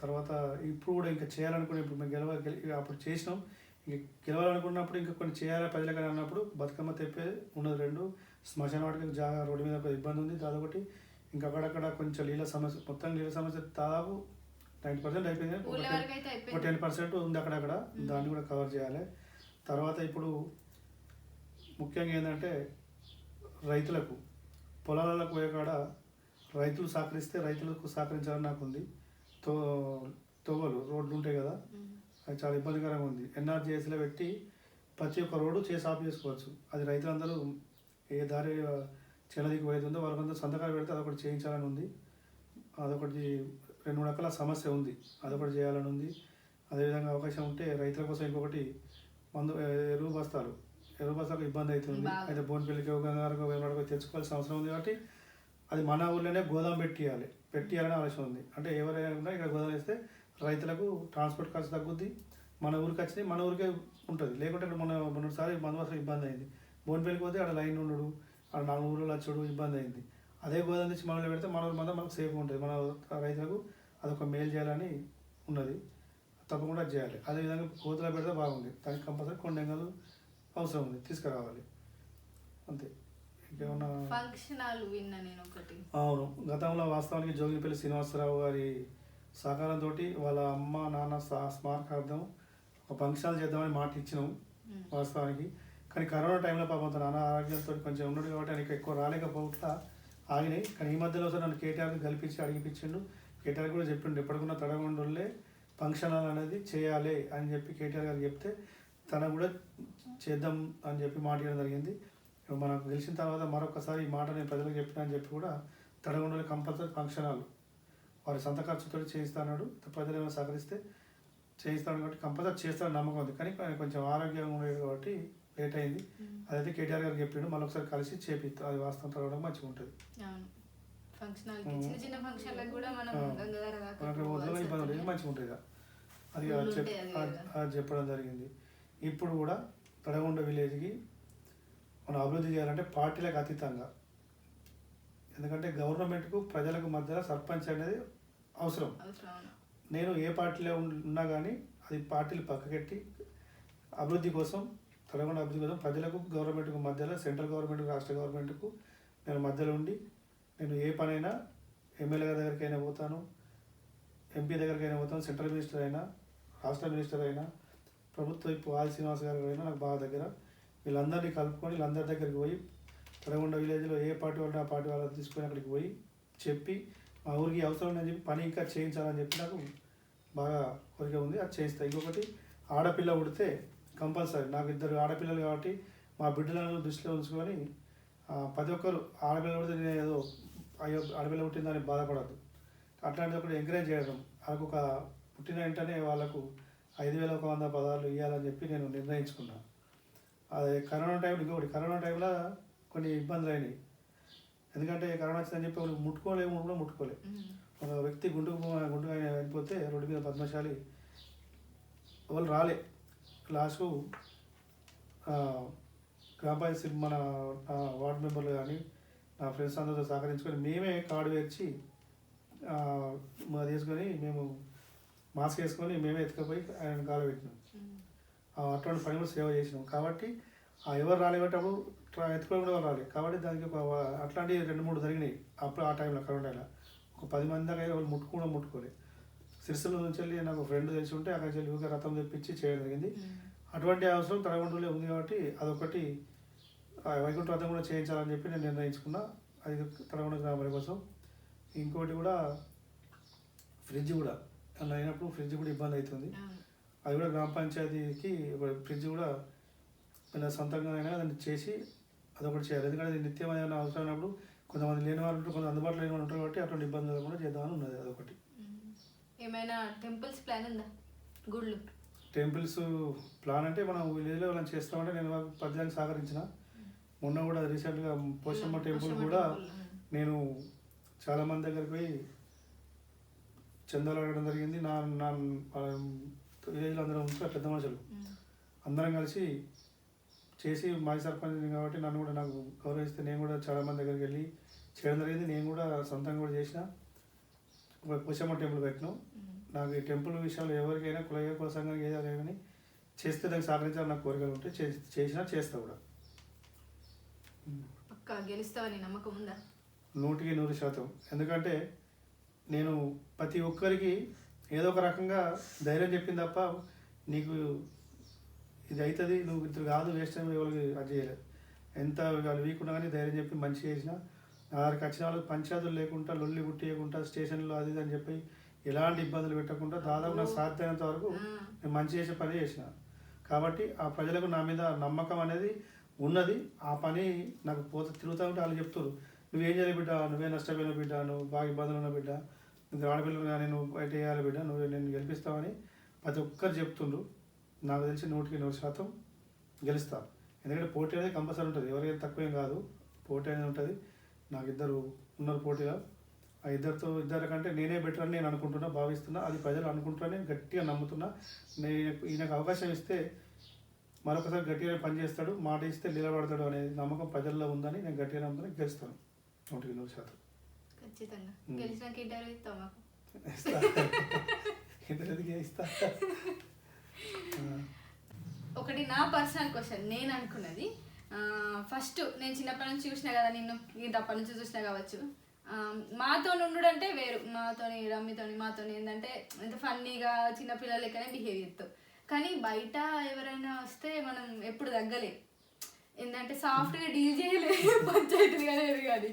తర్వాత ఇప్పుడు కూడా ఇంకా చేయాలనుకునే ఇప్పుడు మేము గెలవ గెలి- అప్పుడు చేసినాం. ఇంక గెలవాలనుకున్నప్పుడు ఇంకా కొన్ని చేయాలి ప్రజలకు అని అన్నప్పుడు బతుకమ్మ తెప్పే ఉన్నది రెండు. శ్మశాన వాటికి జాగా రోడ్డు మీద ఒక ఇబ్బంది ఉంది అదొకటి ఇంకా అక్కడక్కడ కొంచెం నీళ్ళ సమస్య మొత్తం నీళ్ళ సమస్య దాదాపు నైంటీ పర్సెంట్ అయిపోయింది. ఒక టెన్ పర్సెంట్ ఉంది అక్కడక్కడ. దాన్ని కూడా కవర్ చేయాలి. తర్వాత ఇప్పుడు ముఖ్యంగా ఏంటంటే రైతులకు పొలాలకు పోయే కాడ రైతులు సహకరిస్తే రైతులకు సహకరించాలని నాకు ఉంది. తో తోవలు రోడ్లు ఉంటాయి కదా అది చాలా ఇబ్బందికరంగా ఉంది. ఎన్ఆర్జీఎస్లో పెట్టి ప్రతి ఒక్క రోడ్డు చేసి ఆఫ్ చేసుకోవచ్చు. అది రైతులందరూ ఏ దారి చెలదికి పోయేది ఉందో వాళ్ళకందరూ సంతకాలు పెడితే అదొకటి చేయించాలని ఉంది. అదొకటి రెండు మూడు రకాల సమస్య ఉంది. అదొకటి చేయాలని ఉంది. అదేవిధంగా అవకాశం ఉంటే రైతుల కోసం ఇంకొకటి మందు ఎరువు బస్తాలు. ఎరువు బస్తాలకు ఇబ్బంది అవుతుంది. అయితే బోన్పల్లికి గంగారకు వేమడకు తెచ్చుకోవాల్సిన అవసరం ఉంది కాబట్టి అది మన ఊళ్ళోనే గోదాం పెట్టియాలి. పెట్టియాలని ఆలోచన ఉంది. అంటే ఎవరైనా కూడా ఇక్కడ గోదాం వేస్తే రైతులకు ట్రాన్స్పోర్ట్ ఖర్చు తగ్గుద్ది. మన ఊరికి వచ్చింది మన ఊరికే ఉంటుంది. లేకుంటే ఇక్కడ మన మొన్నసారి మందవాసం ఇబ్బంది అయింది. బోన్పల్లికి పోతే ఆడ లైన్ ఉండడు ఆడ నాలుగు ఊళ్ళో వచ్చాడు ఇబ్బంది అయింది. అదే గోదాం తెచ్చి మనలో పెడితే మన ఊరి మంద మనకు సేఫ్గా ఉంటుంది. మన రైతులకు అదొక మేలు చేయాలని ఉన్నది. తప్పకుండా చేయాలి. అదేవిధంగా కోతులో పెడితే బాగుంది. దానికి కంపల్సరీ కొన్ని ఎంగలు అవసరం ఉంది. తీసుకురావాలి. అంతే. ఇంకేమన్నా? ఫంక్షన్ హాల్ విన్నా నేను ఒకటి అవును. గతంలో వాస్తవానికి జోగిపల్లి శ్రీనివాసరావు గారి సహకారంతో వాళ్ళ అమ్మ నాన్న స్మారకార్థం ఒక ఫంక్షన్లు చేద్దామని మాట ఇచ్చినాం వాస్తవానికి. కానీ కరోనా టైంలో పాపం తన నాన్న ఆరోగ్యంతో కొంచెం ఉన్నాడు కాబట్టి ఆయనకి ఎక్కువ రాలేకపోతా ఆగినాయి. కానీ ఈ మధ్యలో ఒకసారి నన్ను కేటీఆర్ని కల్పించి అడిగిపించిండు. కేటీఆర్ కూడా చెప్పిండు ఎప్పటికున్న తడగొండలే ఫంక్షన్ హాల్ అనేది చేయాలి అని చెప్పి కేటీఆర్ గారు చెప్తే తన కూడా చేద్దాం అని చెప్పి మాట ఇవ్వడం జరిగింది. ఇప్పుడు మనకు గెలిచిన తర్వాత మరొకసారి ఈ మాట నేను ప్రజలకు చెప్పిన అని చెప్పి కూడా తడగొండలు కంపల్సరీ ఫంక్షన్ హాల్ వారి సొంత ఖర్చుతో చేయిస్తాడు ప్రజలు ఏమైనా సహకరిస్తే చేయిస్తాడు కాబట్టి కంపల్సరీ చేస్తాడని నమ్మకం ఉంది. కానీ కొంచెం ఆరోగ్యంగా ఉండేది కాబట్టి లేట్ అయింది. అదైతే కేటీఆర్ గారు చెప్పిండు. మళ్ళీ ఒకసారి కలిసి చేపిస్తాం. అది వాస్తవం తరగడం మంచిగా ఉంటుంది. ఫంక్షన్. చిన్న చిన్న ఫంక్షన్లకు కూడా మనం. గంగాధర దాకా. మంచిగా ఉంటుంది. అది చెప్పడం జరిగింది. ఇప్పుడు కూడా తడగొండ విలేజ్కి మనం అభివృద్ధి చేయాలంటే పార్టీలకు అతీతంగా. ఎందుకంటే గవర్నమెంట్కు ప్రజలకు మధ్యలో సర్పంచ్ అనేది అవసరం. నేను ఏ పార్టీలో ఉన్- ఉన్నా కానీ అది పార్టీలు పక్కకెట్టి అభివృద్ధి కోసం తెలంగాణ అభివృద్ధి కోసం ప్రజలకు గవర్నమెంట్కు మధ్యలో సెంట్రల్ గవర్నమెంట్కు రాష్ట్ర గవర్నమెంట్కు నేను మధ్యలో ఉండి నేను ఏ పనైనా ఎమ్మెల్యే గారి దగ్గరికైనా పోతాను ఎంపీ దగ్గరికైనా పోతాను సెంట్రల్ మినిస్టర్ అయినా హాస్టల్ మినిస్టర్ అయినా ప్రభుత్వ ఇప్పుడు ఆది శ్రీనివాస్ గారు అయినా నాకు బాగా దగ్గర. వీళ్ళందరినీ కలుపుకొని వీళ్ళందరి దగ్గరికి పోయి తెలంగాణ విలేజ్లో ఏ పార్టీ వాళ్ళు ఆ పార్టీ వాళ్ళని తీసుకొని అక్కడికి పోయి చెప్పి మా ఊరికి అవసరం ఉందని చెప్పి పని ఇంకా చేయించాలని చెప్పి నాకు బాగా కోరిక ఉంది. అది చేయిస్తా. ఇంకొకటి ఆడపిల్ల పుడితే కంపల్సరీ. నాకు ఇద్దరు ఆడపిల్లలు కాబట్టి మా బిడ్డలను దృష్టిలో ఉంచుకొని ప్రతి ఒక్కరు ఆడపిల్ల పుడితే నేను ఏదో అయ్యో ఆడపిల్ల పుట్టిందని బాధపడద్దు. అట్లాంటిది ఒకటి ఎంకరేజ్ చేయడం. వాళ్ళకు ఒక పుట్టిన వెంటనే వాళ్ళకు ఐదు వేల ఒక వంద పదాలు ఇవ్వాలని చెప్పి నేను నిర్ణయించుకున్నాను. అదే కరోనా టైంలో ఇంకొకటి కరోనా టైంలో కొన్ని ఇబ్బందులు అయినాయి. ఎందుకంటే కరోనా వచ్చిందని చెప్పి వాళ్ళు ముట్టుకోలేము కూడా ముట్టుకోలేము ఉమ్, ఒక వ్యక్తి గుండుకు ఆయన వెళ్ళిపోతే రోడ్డు మీద పద్మశాలి వాళ్ళు రాలే. లాస్ట్కు ఆ, గ్రామ పంచాయతీ మన వార్డు మెంబర్లు కానీ నా ఫ్రెండ్స్ అందరితో సహకరించుకొని మేమే కార్డు వేర్చి వేసుకొని మేము మాస్క్ వేసుకొని మేమే ఎత్తుకపోయి ఆయన కాలు పెట్టినాం. అటువంటి పని కూడా సేవ చేసినాం. కాబట్టి ఆ ఎవరు రాలేటప్పుడు ఎత్తుకొని కూడా రాలేదు కాబట్టి దానికి ఒక అట్లాంటి రెండు మూడు జరిగినాయి. అప్పుడు ఆ టైంలో కరోనా టైంలో ఒక పది మంది దాకా వాళ్ళు ముట్టుకుండా ముట్టుకోలేదు సిరిసిల్ల నుంచి వెళ్ళి నాకు ఫ్రెండ్ తెలిసి ఉంటే అక్కడికి వెళ్ళి ఊరికే రథం తెప్పించి చేయడం జరిగింది. అటువంటి అవసరం తలగొండలో ఉంది కాబట్టి అదొకటి ఆ వైకుంఠ రథం కూడా చేయించాలని చెప్పి నేను నిర్ణయించుకున్నా. అది తలగొండ గ్రామాల కోసం. ఇంకోటి కూడా ఫ్రిడ్జ్ కూడా. అలా అయినప్పుడు ఫ్రిడ్జ్ కూడా ఇబ్బంది అవుతుంది. అది కూడా గ్రామ పంచాయతీకి ఒక ఫ్రిడ్జ్ కూడా ఇలా సొంతంగా అయినా దాన్ని చేసి అదొకటి చేయాలి. ఎందుకంటే నిత్యం ఏమైనా అవసరం అయినప్పుడు కొంతమంది లేని వాళ్ళు ఉంటారు కొంత అందుబాటులో లేని వాళ్ళు ఉంటారు కాబట్టి అటువంటి ఇబ్బందులు కూడా చేద్దామని ఉన్నది అదొకటి. ఏమైనా టెంపుల్స్ ప్లాన్ ఉందా? గుళ్ళు. టెంపుల్స్ ప్లాన్ అంటే మనం విలేజ్లో మనం చేస్తామంటే నేను పద్యానికి సహకరించిన. మొన్న కూడా రీసెంట్గా పోషమ్మ టెంపుల్ కూడా. నేను చాలా మంది దగ్గరికి పోయి చందాలు అడగడం జరిగింది. నా నా అందరం ఉంటారు పెద్ద మనుషులు. అందరం కలిసి చేసి మాజీ సర్పంచ్ కాబట్టి నన్ను కూడా నాకు గౌరవిస్తే నేను కూడా చాలా మంది దగ్గరికి వెళ్ళి చేయడం జరిగింది. నేను కూడా సొంతంగా కూడా చేసిన. ఒక పుషమ్మ టెంపుల్ పెట్టినాం. నాకు ఈ టెంపుల్ విషయంలో ఎవరికైనా కులయ్య కుల సంఘానికి ఏదైనా కానీ చేస్తే దానికి సహకరించాలని నాకు కోరికలు ఉంటే చేసి- చేసినా చేస్తా కూడా. పక్కా గెలుస్తావని నమ్మకం ఉందా? నూటికి నూరు శాతం. ఎందుకంటే నేను ప్రతి ఒక్కరికి ఏదో ఒక రకంగా ధైర్యం చెప్పింది తప్ప నీకు ఇది అవుతుంది నువ్వు ఇద్దరు కాదు వేస్ట్ టైం ఎవరికి అది చేయలేదు. ఎంత వాళ్ళు వీక్ ఉన్నా కానీ ధైర్యం చెప్పి మంచి చేసిన దగ్గరికి వచ్చిన వాళ్ళకి పంచాయతీలు లేకుండా లొల్లి గుట్టియకుండా స్టేషన్లో అది అని చెప్పి ఎలాంటి ఇబ్బందులు పెట్టకుండా దాదాపు నాకు సాధ్యమైనంత వరకు. నేను మంచి చేసే పని చేసిన. కాబట్టి ఆ ప్రజలకు నా మీద నమ్మకం అనేది ఉన్నది. ఆ పని నాకు పోత తిరుగుతూ ఉంటే వాళ్ళు చెప్తారు నువ్వేం చేయాలి బిడ్డ? నువ్వే నష్టపోయిన బిడ్డ? నువ్వు బాగా ఇబ్బందులు ఉన్న బిడ్డ? నువ్వు ఆడపిల్లలు కానీ నువ్వు బయట వేయాలి బిడ్డ? నువ్వు నేను గెలిపిస్తావని ప్రతి ఒక్కరు చెప్తుండ్రు. నాకు తెలిసి నూటికి నూరు శాతం గెలుస్తా. ఎందుకంటే పోటీ అనేది కంపల్సరీ ఉంటుంది. ఎవరికైనా తక్కువేం కాదు. పోటీ అనేది ఉంటుంది. నాకు ఇద్దరు ఉన్నారు పోటీగా ఆ ఇద్దరితో ఇద్దరి కంటే నేనే బెటర్ అని నేను అనుకుంటున్నా భావిస్తున్నా. అది ప్రజలు అనుకుంటున్నా నేను గట్టిగా నమ్ముతున్నా. నేను ఈయనకు అవకాశం ఇస్తే మరొకసారి గట్టిగా పనిచేస్తాడు మాట ఇస్తే నిలబడతాడు అనే నమ్మకం ప్రజల్లో ఉందని నేను గట్టిగా నమ్ముతున్నా. గెలుస్తాను. నూటికి నూరు శాతం. ఖచ్చితంగా. గెలిచినాక ఇంటర్వ్యూ మాకు. ఇంటర్వ్యూకి ఇస్తా. ఒకటి నా పర్సనల్ క్వశ్చన్. నేను అనుకున్నది ఫస్ట్ నేను చిన్నప్పటి నుంచి చూసినా కదా నిన్ను ఇంత అప్పటి నుంచి చూసినా కావచ్చు. మాతో ఉండు అంటే వేరు. మాతోని రమ్మితోని మాతోని ఏంటంటే ఎంత ఫన్నీగా చిన్నపిల్లల లెక్కనే బిహేవ్ చేస్తావు. కానీ బయట ఎవరైనా వస్తే మనం ఎప్పుడు తగ్గలే. ఏంటంటే సాఫ్ట్గా డీల్ చేయలేదు పంచాయతీ కానీ.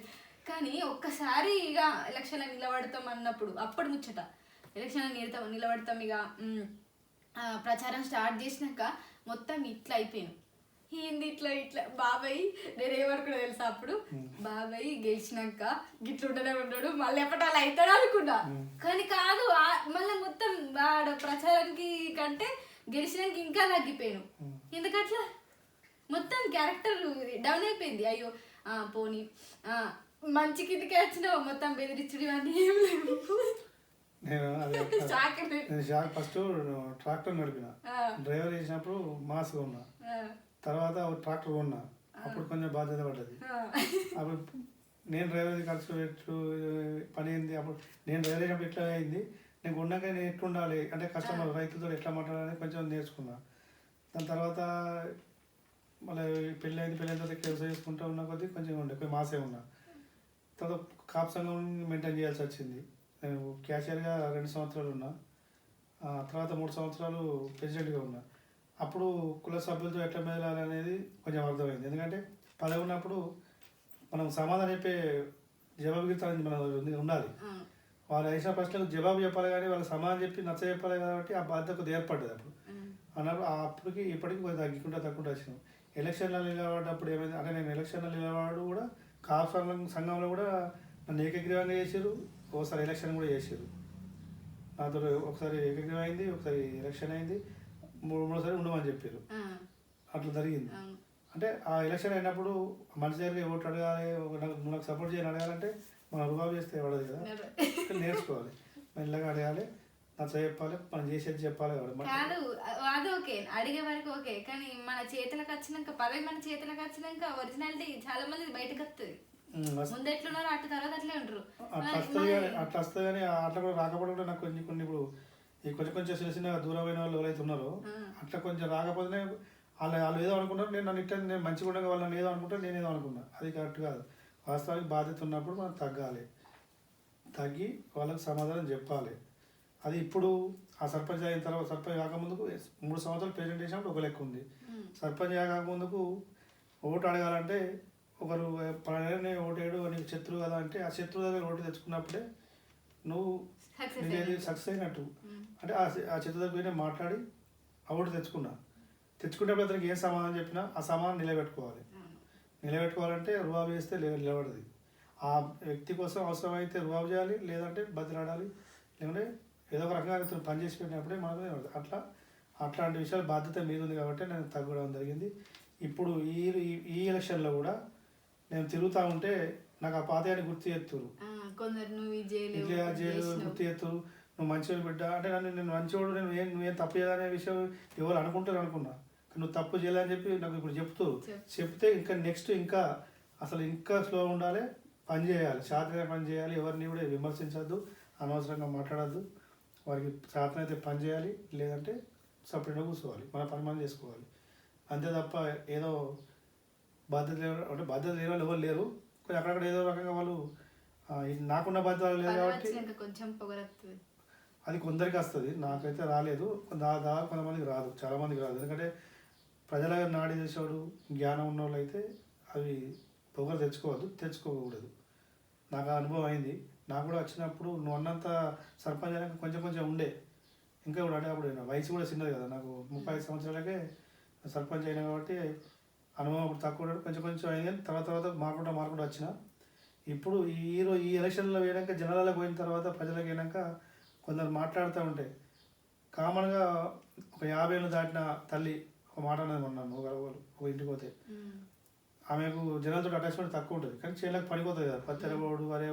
కానీ ఒక్కసారి ఇక ఎలక్షన్లో నిలబడతాం అన్నప్పుడు అప్పుడు ముచ్చట. ఎలక్షన్లో నిలతాం నిలబడతాం ఇక. ప్రచారం స్టార్ట్ చేసినాక మొత్తం ఇట్లా అయిపోయాను. ఏంది ఇట్లా ఇట్లా? బాబాయ్ నేను ఏమనుకున్నా తెలుసా అప్పుడు? బాబాయ్ గెలిచినాక గిట్ల ఉండనే ఉన్నాడు మళ్ళీ ఎప్పటి అలా అవుతాడు అనుకున్నా కానీ కాదు మళ్ళీ మొత్తం వాడు ప్రచారానికి కంటే గెలిచినాక ఇంకా తగ్గిపోయాను. ఎందుకట్లా? మొత్తం క్యారెక్టర్ డౌన్ అయిపోయింది. అయ్యో పోనీ మంచి కిందకి వచ్చినావు మొత్తం బెదిరించుడు ఇవన్నీ ఏం లేవు. నేను అది షాక్. నేను షాక్ ఫస్ట్ ట్రాక్టర్ నడిపిన. డ్రైవర్ చేసినప్పుడు మాస్గా ఉన్నా తర్వాత ట్రాక్టర్ కొన్నా. అప్పుడు కొంచెం బాధ్యత పడ్డది. అప్పుడు నేను డ్రైవర్ ఖర్చు పెట్టు పని అయింది అప్పుడు నేను డ్రైవర్ అయినప్పుడు ఎట్లా అయింది? నేను ఉన్నాక నేను ఎట్లా ఉండాలి అంటే కస్టమర్ రైతులతో ఎట్లా మాట్లాడాలని కొంచెం నేర్చుకున్నా. దాని తర్వాత మళ్ళీ పెళ్ళి అయింది పెళ్ళి అయిన తర్వాత వ్యవసాయం చేసుకుంటూ ఉన్న కొద్దీ కొంచెం ఉండే. మాసే ఉన్నా తర్వాత కాప్ సంఘం మెయింటైన్ చేయాల్సి వచ్చింది. నేను క్యాషియర్గా రెండు సంవత్సరాలు ఉన్నా. ఆ తర్వాత మూడు సంవత్సరాలు ప్రెసిడెంట్గా ఉన్నా. అప్పుడు కుల సభ్యులతో ఎట్లా మెదలాలి అనేది కొంచెం అర్థమైంది. ఎందుకంటే పదవి ఉన్నప్పుడు మనం సమాధానం చెప్పే జవాబుగిరిత అనేది మన ఉండాలి. వాళ్ళు వేసిన ప్రశ్నలకు జవాబు చెప్పాలి కానీ వాళ్ళకి సమాధానం చెప్పి నచ్చ చెప్పాలి కాబట్టి ఆ బాధ్యత కొద్దిగా ఏర్పడ్డది అప్పుడు. అన్నప్పుడు అప్పటికి ఇప్పటికి కొంచెం తగ్గుకుంటా తగ్గుకుంటూ వచ్చినాం. ఎలక్షన్లో నిలబడ్డప్పుడు ఏమైంది? అంటే నేను ఎలక్షన్లో నిలబడు కూడా కాపు సంఘం సంఘంలో కూడా నన్ను ఏకగ్రీవంగా చేసారు ఒకసారి ఎలక్షన్ కూడా చేసారు నాతో ఒకసారి ఏకగ్రీవం అయింది ఒకసారి ఎలక్షన్ అయింది. మూడు మూడోసారి ఉండమని చెప్పారు. అట్లా జరిగింది. అంటే ఆ ఎలక్షన్ అయినప్పుడు మనిషి దగ్గర ఓటు అడగాలి నాకు సపోర్ట్ చేయని అడగాలంటే మనం రుబాబు చేస్తే పడదు కదా? నేర్చుకోవాలి. మెల్లగా అడగాలి. నచ్చ చెప్పాలి మనం చేసేది చెప్పాలి కాదు అది ఓకే అడిగే వరకు ఓకే కానీ మన చేతులకు వచ్చినాక పదవి మన చేతులకు వచ్చినాక ఒరిజినాలిటీ చాలా మంది బయటకు వస్తుంది. ముందు ఎట్లున్నారో అటు తర్వాత అట్లే ఉంటారు అట్లా వస్తుంది కానీ అట్లా కూడా రాకపోవడం నాకు కొన్ని కొన్ని ఇప్పుడు ఈ కొంచెం కొంచెం చిన్న చిన్న దూరమైన వాళ్ళు ఎవరైతే ఉన్నారో. అట్లా కొంచెం రాకపోతేనే వాళ్ళు వాళ్ళు ఏదో అనుకుంటారు నేను నన్ను ఇట్లా నేను మంచిగా ఉండగా వాళ్ళని ఏదో అనుకుంటా నేను ఏదో అనుకున్నా అది కరెక్ట్ కాదు. వాస్తవానికి బాధ్యత ఉన్నప్పుడు మనం తగ్గాలి. తగ్గి వాళ్ళకి సమాధానం చెప్పాలి. అది ఇప్పుడు ఆ సర్పంచ్ అయిన తర్వాత సర్పంచ్ కాకముందుకు మూడు సంవత్సరాలు ప్రెజెంట్ చేసినప్పుడు ఒక లెక్క ఉంది. సర్పంచ్ కాకముందుకు ఓటు అడగాలంటే ఒకరు పలానా ఓటు వేయడు నీకు శత్రువు కదా అంటే ఆ శత్రువు దగ్గర ఓటు తెచ్చుకున్నప్పుడే నువ్వు. సక్సెస్ అయినట్టు. అంటే ఆ ఆ శత్రువు దగ్గర పోయినా మాట్లాడి ఆ ఓటు తెచ్చుకున్నా తెచ్చుకునేప్పుడు అతనికి ఏం సమాధానం చెప్పినా ఆ సమాధానం నిలబెట్టుకోవాలి. నిలబెట్టుకోవాలంటే రుబాబు చేస్తే నిలబడదు ఆ వ్యక్తి కోసం అవసరమైతే రుబాబు చేయాలి లేదంటే బతిలాడాలి లేదంటే ఏదో ఒక రకంగా అతను పని చేసి పెట్టినప్పుడే మనకు అట్లా అట్లాంటి విషయాలు బాధ్యత మీద ఉంది కాబట్టి నేను తగ్గడం జరిగింది. ఇప్పుడు ఈ ఈ- ఎలక్షన్లో కూడా నేను తిరుగుతూ ఉంటే నాకు ఆ పాతయాన్ని గుర్తు అది జైలు. గుర్తు చేస్తారు నువ్వు మంచివాడు బిడ్డ. అంటే నన్ను నేను మంచివాడు నేను ఏం నువ్వేం తప్పు చేయాలనే విషయం ఎవరు అనుకుంటారు అనుకున్నా. కానీ నువ్వు తప్పు చేయాలని చెప్పి నాకు ఇప్పుడు చెప్తూ చెప్. చెప్తే ఇంకా నెక్స్ట్ ఇంకా అసలు ఇంకా స్లో ఉండాలి పని చేయాలి. శాతగా పని చేయాలి. ఎవరిని కూడా విమర్శించద్దు అనవసరంగా మాట్లాడద్దు. వారికి శాతనైతే పని చేయాలి లేదంటే సపరేట్గా కూర్చోవాలి మన పని మనం చేసుకోవాలి. అంతే తప్ప ఏదో బాధ్యత లేని అంటే బాధ్యత లేని వాళ్ళు ఎవరు లేరు. కొంచెం అక్కడక్కడ ఏదో రకంగా వాళ్ళు నాకున్న బాధ్యత లేదు కాబట్టి కొంచెం అది కొందరికి వస్తుంది. నాకైతే రాలేదు. దాదాపు కొంతమందికి రాదు. చాలా మందికి రాదు. ఎందుకంటే ప్రజల నాడి చేసేవాడు జ్ఞానం ఉన్న వాళ్ళు అయితే అవి పొగరు తెచ్చుకోవద్దు తెచ్చుకోకూడదు. నాకు ఆ అనుభవం అయింది. నాకు కూడా వచ్చినప్పుడు నువ్వు అన్నంత సర్పంచ్ అయినాక కొంచెం కొంచెం ఉండే. ఇంకా కూడా అంటే అప్పుడు వయసు కూడా చిన్నది కదా నాకు ముప్పై ఐదు సంవత్సరాలకే సర్పంచ్ అయినా కాబట్టి అనుభవం అప్పుడు తక్కువ కొంచెం కొంచెం అయింది కానీ తర్వాత తర్వాత మారుకుంటా మారుకుంటూ వచ్చిన. ఇప్పుడు ఈ రో- ఈ ఎలక్షన్లో పోయినాక జనాలకు పోయిన తర్వాత ప్రజలకు పోయినాక కొందరు మాట్లాడుతూ ఉంటే కామన్గా ఒక యాభై ఏళ్ళు దాటిన తల్లి ఒక మాట అనేది ఉన్నాను ఒక ఒక ఇంటికి పోతే. ఆమెకు జనాలతో అటాచ్మెంట్ తక్కువ ఉంటుంది. కానీ చేనులకు పడిపోతుంది కదా పత్తెరగోడు వరే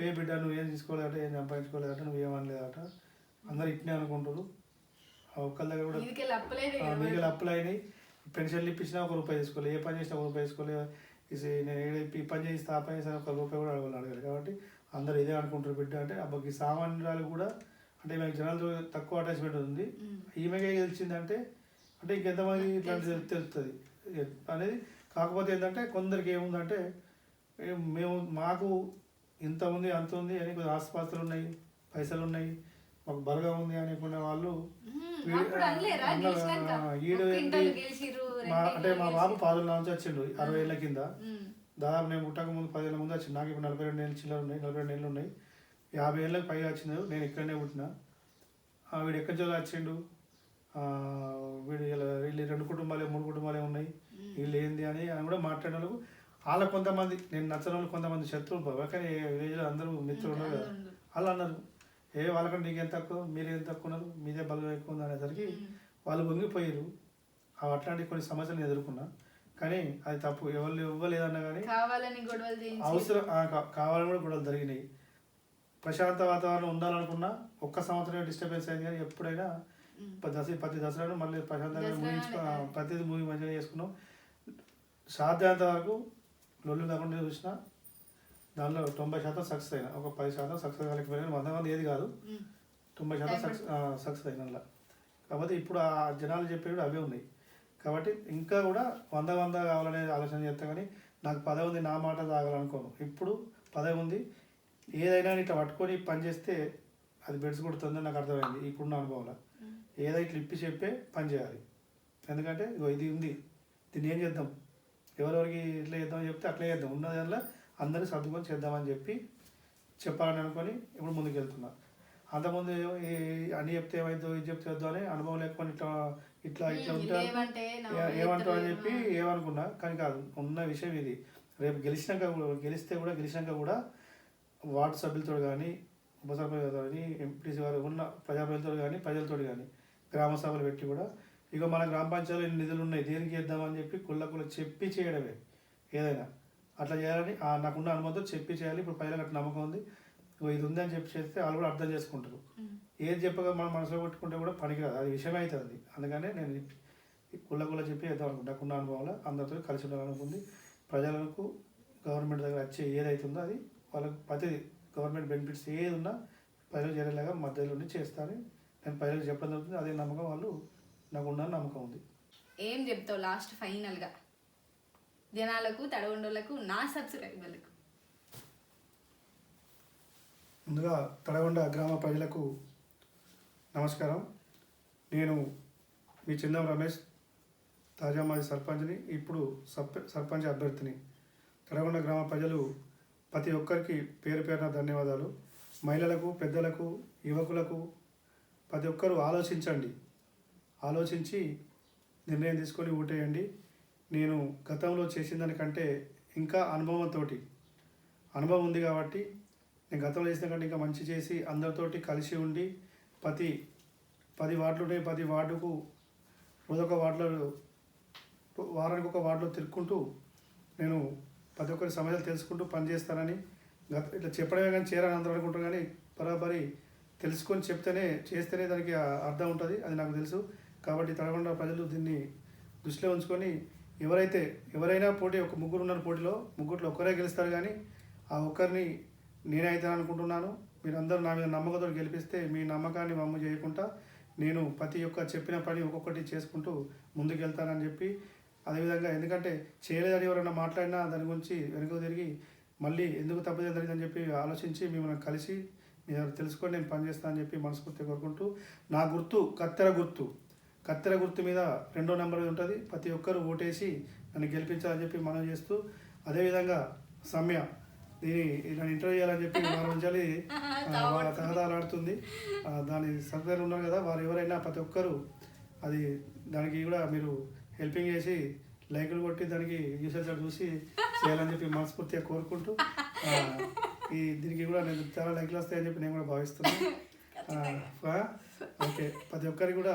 ఏ బిడ్డ నువ్వు ఏం తీసుకోలేదట ఏం సంపాదించుకోలేదట నువ్వు ఏమనలేదట. అందరు ఇట్నే అనుకుంటారు ఆ ఒక్కళ్ళ దగ్గర కూడా మీకు అప్పులు అయినాయి. పెన్షన్లు ఇప్పించినా ఒక రూపాయి తీసుకోలేదు ఏ పని చేసినా ఒక రూపాయి తీసుకోలేదు నేను ఈ పని చేస్తే ఆ పని చేస్తే ఒక రూపాయి కూడా అడగాలి అడగాలి. కాబట్టి అందరు ఇదే అనుకుంటారు బిడ్డ అంటే అబ్బకి సామాన్యురాలు కూడా అంటే ఈమెకి జనాలతో తక్కువ అటాచ్మెంట్ ఉంది. ఈమెకే గెలిచిందంటే అంటే ఇంకెంతమంది ఇట్లాంటి తెలుస్తుంది. అనేది కాకపోతే ఏంటంటే కొందరికి ఏముందంటే మేము మాకు ఇంత ఉంది అంత ఉంది అని కొద్దిగా ఆస్తిపాస్తులు ఉన్నాయి పైసలు ఉన్నాయి మాకు బలగా ఉంది అనుకునే వాళ్ళు ఈడు మా అంటే మా బాబు. పాదుల నుంచి వచ్చిండు అరవై ఏళ్ళ కింద. దాదాపు నేను పుట్టక ముందు పదేళ్ళ ముందు వచ్చింది నాకు ఇప్పుడు నలభై రెండు ఏళ్ళు చిల్లర ఉన్నాయి నలభై రెండు ఏళ్ళు ఉన్నాయి. యాభై ఏళ్ళకి పైగా వచ్చింది నేను ఇక్కడనే పుట్టిన. వీడు ఎక్కడి నుంచి వచ్చిండు? వీడు ఇలా వీళ్ళు రెండు కుటుంబాలే మూడు కుటుంబాలే ఉన్నాయి. వీళ్ళు ఏంది అని అని కూడా వాళ్ళకు వాళ్ళ కొంతమంది నేను నచ్చని వాళ్ళు కొంతమంది శత్రువులు కానీ విలేజ్లో అందరూ మిత్రులు ఉన్నారు కదా. వాళ్ళు అన్నారు ఏ వాళ్ళకంటే నీకేం తక్కువ? మీరేం తక్కువ ఉన్నారు? మీదే బలం ఎక్కువ ఉంది? అనేసరికి. వాళ్ళు వంగిపోయారు అట్లాంటి కొన్ని సమస్యలను ఎదుర్కొన్నా. కానీ అది తప్పు. ఎవరు ఇవ్వలేదన్నా కానీ అవసరం కావాలని కూడా గొడవలు జరిగినాయి. ప్రశాంత వాతావరణం ఉండాలనుకున్నా ఒక్క సంవత్సరం డిస్టర్బెన్స్ అయింది కానీ ఎప్పుడైనా దసరా ప్రతి దసరాను మళ్ళీ ప్రశాంతంగా ముగించుకో ప్రతిదీ మూవీ మంచిగా చేసుకున్నాం. సాధ్యంత వరకు లొల్లు లేకుండా చూసిన దానిలో తొంభై శాతం సక్సెస్ అయినా ఒక పది శాతం సక్సెస్ కాలేకపోయినా వంద మంది ఏది కాదు. తొంభై శాతం సక్సెస్ సక్సెస్ అయిన. కాకపోతే ఇప్పుడు ఆ జనాలు చెప్పేవి అవే ఉన్నాయి కాబట్టి ఇంకా కూడా వంద వంద కావాలనే ఆలోచన చేస్తా కానీ నాకు పదవి ఉంది నా మాట తాగాలనుకోను ఇప్పుడు పదవి ఉంది ఏదైనా ఇట్లా పట్టుకొని పని చేస్తే అది బెడ్స్ కొడుతుందని నాకు అర్థమైంది ఇప్పుడున్న అనుభవంలో ఉమ్. ఏదో ఇట్లా ఇప్పి చెప్పే పని చేయాలి ఎందుకంటే ఇది ఉంది దీన్ని ఏం చేద్దాం ఎవరెవరికి ఇట్లా చేద్దామని చెప్తే అట్లే చేద్దాం. ఉన్న దానిలో అందరూ సర్దుకొని చేద్దామని చెప్పి చెప్పాలని అనుకొని ఇప్పుడు ముందుకు వెళ్తున్నా అంతకుముందు ఈ అన్ని చెప్తే ఏమైందో ఇది చెప్తే వద్దు అని అనుభవం లేకపోతే ఇట్లా ఇట్లా ఇట్లా ఉంటా ఏమంటావు అని చెప్పి ఏమనుకున్నా. కానీ కాదు ఉన్న విషయం ఇది. రేపు గెలిచినాక గెలిస్తే కూడా గెలిచినాక కూడా వార్డు సభ్యులతో కానీ ఉప సభ్యులతో కానీ ఎంపీసీ వారు ఉన్న ప్రజాప్రతినిధులతో కానీ ప్రజలతో కానీ గ్రామ సభలు పెట్టి కూడా ఇక మన గ్రామ పంచాయతీలో నిధులు ఉన్నాయి దేనికి చేద్దామని చెప్పి కుళ్ళ కుళ్ళ చెప్పి చేయడమే. ఏదైనా అట్లా చేయాలని నాకున్న అనుమతితో చెప్పి చేయాలి. ఇప్పుడు ప్రజలకు అట్లా నమ్మకం ఉంది. ఇది ఉంది అని చెప్పి చేస్తే వాళ్ళు కూడా అర్థం చేసుకుంటారు. ఏది చెప్పగా మనం మనసులో పెట్టుకుంటే కూడా పనికిరాదు. అది విషయం అవుతుంది అందుకనే నేను కుళ్ళ కుళ్ళ చెప్పి చేద్దాం అనుకుంటా. నాకున్న అనుభవంలో అందరితో కలిసి ఉండాలనుకుంది. ప్రజలకు గవర్నమెంట్ దగ్గర వచ్చే ఏదైతుందో అది వాళ్ళకి ప్రతి గవర్నమెంట్ బెనిఫిట్స్ ఏది ఉన్నా ప్రజలు చేరేలాగా మధ్యలో ఉండి చేస్తానని నేను ప్రజలకు చెప్పడం జరుగుతుంది. అదే నమ్మకం వాళ్ళు నాకు ఉండాలని నమ్మకం ఉంది. ఏం చెప్తావు లాస్ట్ ఫైనల్గా? జనాలకు తడగొండోళ్ళకు నా సబ్స్క్రైబర్లకు. ముందుగా తడగొండ గ్రామ ప్రజలకు నమస్కారం. నేను మీ చిందం రమేష్ తాజా మాజీ సర్పంచ్ని ఇప్పుడు సర్ప సర్పంచ్ అభ్యర్థిని. తడగొండ గ్రామ ప్రజలు ప్రతి ఒక్కరికి పేరు పేరున ధన్యవాదాలు. మహిళలకు పెద్దలకు యువకులకు ప్రతి ఒక్కరూ ఆలోచించండి. ఆలోచించి నిర్ణయం తీసుకొని ఓటేయండి. నేను గతంలో చేసిన దానికంటే ఇంకా అనుభవంతో అనుభవం ఉంది కాబట్టి నేను గతంలో చేసిన కంటే ఇంకా మంచి చేసి అందరితోటి కలిసి ఉండి ప్రతి పది వార్డులు ఉన్నాయి పది వార్డుకు రోజొక వార్డులో వారానికి ఒక వార్డులో తిరుక్కుంటూ నేను ప్రతి ఒక్కరి సమస్యలు తెలుసుకుంటూ పనిచేస్తానని గత ఇట్లా చెప్పడమే కానీ చేరాలని అందరూ అనుకుంటారు కానీ బరాబరి తెలుసుకొని చెప్తేనే చేస్తేనే దానికి ఆ అర్థం ఉంటుంది. అది నాకు తెలుసు. కాబట్టి తడగొండ ప్రజలు దీన్ని దృష్టిలో ఉంచుకొని ఎవరైతే ఎవరైనా పోటీ ఒక ముగ్గురు ఉన్నారు పోటీలో ముగ్గురులో ఒక్కరే గెలుస్తారు కానీ ఆ ఒక్కరిని నేనే అనుకుంటున్నాను. మీరందరూ నా మీద నమ్మకంతో గెలిపిస్తే మీ నమ్మకాన్ని మమ్ము చేయకుండా నేను ప్రతి ఒక్క చెప్పిన పని ఒక్కొక్కటి చేసుకుంటూ ముందుకెళ్తానని చెప్పి అదేవిధంగా ఎందుకంటే చేయలేదని ఎవరైనా మాట్లాడినా దాని గురించి వెనుక తిరిగి మళ్ళీ ఎందుకు తప్పు జరిగిందని చెప్పి ఆలోచించి మిమ్మల్ని కలిసి నేను తెలుసుకొని నేను పనిచేస్తానని చెప్పి మనస్ఫూర్తి కోరుకుంటూ నా గుర్తు కత్తెర గుర్తు. కత్తెర గుర్తు మీద రెండో నెంబర్ ఉంటుంది. ప్రతి ఒక్కరు ఓటేసి నన్ను గెలిపించాలని చెప్పి మనం చేస్తూ అదేవిధంగా సమ్య దీని నన్ను ఇంటర్వ్యూ చేయాలని చెప్పి వారి నుంచి వాళ్ళ తహదాలాడుతుంది దాని సభ్యులు ఉన్నారు కదా వారు ఎవరైనా ప్రతి ఒక్కరు అది దానికి కూడా మీరు హెల్పింగ్ చేసి లైకులు కొట్టి దానికి యూసెస్ చూసి చేయాలని చెప్పి మనస్ఫూర్తిగా కోరుకుంటూ ఈ దీనికి కూడా నేను చాలా లైక్లు వస్తాయని చెప్పి నేను కూడా భావిస్తున్నాను ఓకే. ప్రతి ఒక్కరికి కూడా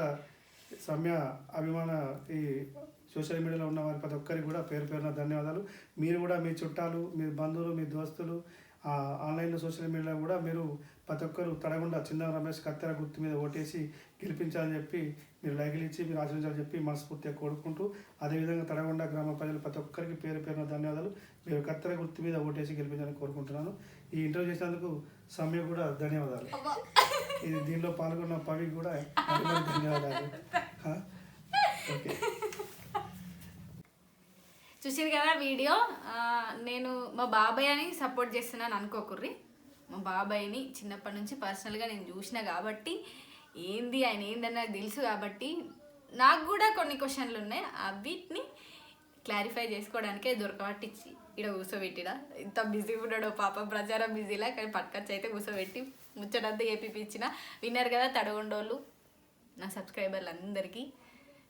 సమ్య అభిమాన ఈ సోషల్ మీడియాలో ఉన్న వారి ప్రతి ఒక్కరికి కూడా పేరు పేరున ధన్యవాదాలు. మీరు కూడా మీ చుట్టాలు మీ బంధువులు మీ దోస్తులు ఆ, ఆన్లైన్లో సోషల్ మీడియాలో కూడా మీరు ప్రతి ఒక్కరు తడకుండా చిన్న రమేష్ కత్తెర గుర్తు మీద ఓటేసి గెలిపించాలని చెప్పి మీరు లైకులు ఇచ్చి మీరు ఆచరించాలని చెప్పి మనస్ఫూర్తిగా కోరుకుంటూ అదేవిధంగా తడగొండ గ్రామ ప్రజలు ప్రతి ఒక్కరికి పేరు పేరున ధన్యవాదాలు. మీరు కత్తెర గుర్తు మీద ఓటేసి గెలిపించాలని కోరుకుంటున్నాను. ఈ ఇంటర్వ్యూ చేసినందుకు సమ్య కూడా ధన్యవాదాలు. ఇది దీనిలో పాల్గొన్న పవికి కూడా ధన్యవాదాలు? ఓకే. చూసారు కదా వీడియో? నేను మా బాబాయ్ అని సపోర్ట్ చేస్తున్నాను అనుకోకుర్రి మా బాబాయ్ని చిన్నప్పటి నుంచి పర్సనల్గా నేను చూసిన కాబట్టి ఏంది ఆయన ఏందని నాకు తెలుసు కాబట్టి నాకు కూడా కొన్ని క్వశ్చన్లు ఉన్నాయి. ఆ వీటిని క్లారిఫై చేసుకోవడానికే దొరకబట్టించి ఇక్కడ కూర్చోబెట్టిన ఇంత బిజీ ఉన్నాడు పాప ప్రచారం బిజీలా కానీ పట్టుకొచ్చి అయితే కూర్చోబెట్టి ముచ్చటంతా ఏపీపించిన విన్నారు కదా తడగొండోళ్ళు? నా సబ్స్క్రైబర్లు అందరికీ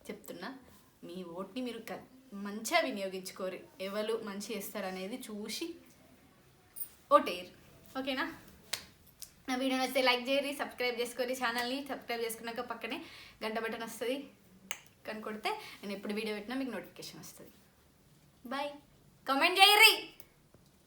చెప్తున్నా మీ ఓట్ని మీరు క- మంచిగా వినియోగించుకోరు. ఎవరు మంచి చేస్తారనేది చూసి ఓటేయరు. ఓకేనా? నా వీడియో నచ్చితే లైక్ చేయరి సబ్స్క్రైబ్ చేసుకోరి ఛానల్ని. సబ్స్క్రైబ్ చేసుకున్నాక పక్కనే గంట బటన్ వస్తుంది. కనుకొడితే నేను ఎప్పుడు వీడియో పెట్టినా మీకు నోటిఫికేషన్ వస్తుంది. బాయ్. కమెంట్ చేయరి